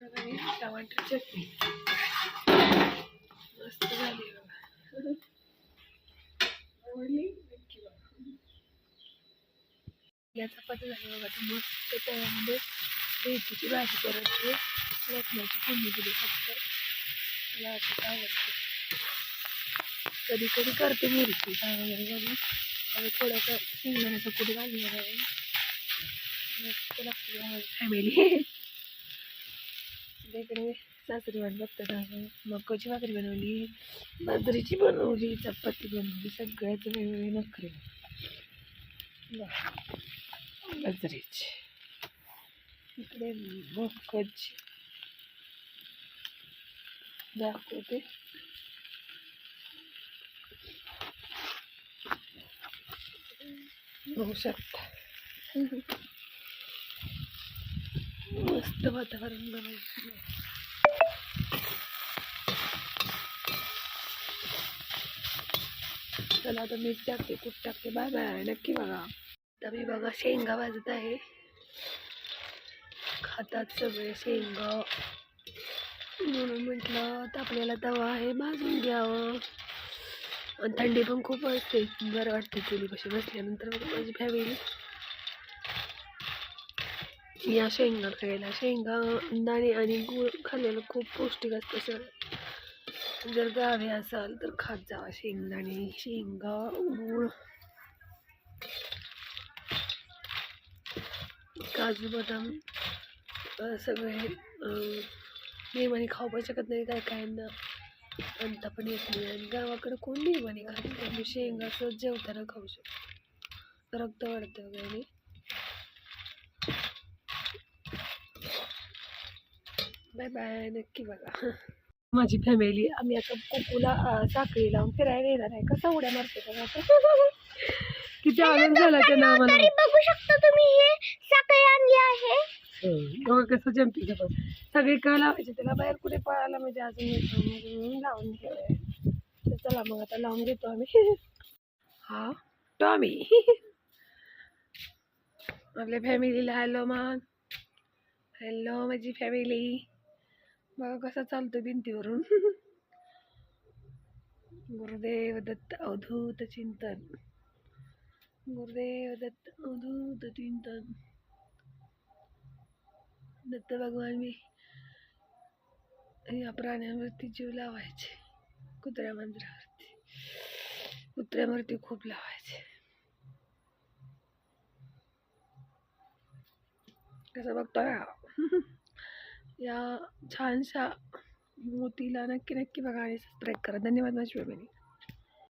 टमाटर चटणी. मस्त झाली बघा. आवडली? नक्की बघा चपाती झाली बघा तर मस्त त्यामध्ये मेथीची भाजी करायची. लसणाची फोडणी दिली फक्त. मला असं आवडते. कधी कधी करते मिरची काय वगैरे घालून. आणि थोडंसं शेंगदाण्याचं कुठे घालणार आहे. मस्त लागते फॅमिली इकडे सासरी वाट बघतात आहे भाकरी बनवली बाजरीची बनवली चपाती बनवली सगळ्याच वेगवेगळे नखरे बाजरीची. इकडे मकची दाखवते. बघू शकता. मस्त वातावरण बनवायचं. चला आता मीठ टाकते कूट टाकते. बाय बाय नक्की बघा. आता मी बघा शेंगा भाजत आहे. खातात सगळे शेंगा. म्हणून म्हटलं तापलेला तवा आहे भाजून घ्यावं. आणि थंडी पण खूप असते. बरं वाटते चुलीपाशी बसल्यानंतर माझी फॅमिली या शेंगा खायला. शेंगा दाणे आणि गूळ खाल्लेलं खूप पौष्टिक असतं सर. जर गावी असाल तर खात जावा शेंगदाणे शेंगा गूळ. काजू बदाम सगळे नेमाने खाऊ पण शकत नाही काय काय ना पण येत नाही आणि गावाकडे कोण नेमाने खात नाही? शेंगा असं जेवताना खाऊ शकतो. रक्त वाढतं वगैरे. बाय बाय नक्की बघा माझी फॅमिली आम्ही आता कुकूला साखळी लावून फिरायला येणार आहे. कसा उड्या मारते का आता. किती आनंद झाला आम्हाला तरी बघू शकता तुम्ही हे साखळी आणली आहे. बघा कसं सगळी का लावायचे? त्याला बाहेर कुठे पळायला म्हणजे अजून येतो लावून तर चला मग आता लावून घेतो आम्ही. हा टॉमी. आपल्या फॅमिलीला हॅलो मान हॅलो माझी फॅमिली बघा कसा चालतो भिंतीवरून. गुरुदेव दत्त अवधूत चिंतन. गुरुदेव दत्त अवधूत चिंतन. दत्त भगवान मी या प्राण्यांवरती जीव लावायचे. कुत्र्या मांजरावरती कुत्र्यावरती खूप लावायचे. कसं बघतोय या छानशा मोतीला नक्की नक्की बघा आणि सबस्क्राईब करा. धन्यवाद माझी फॅमिली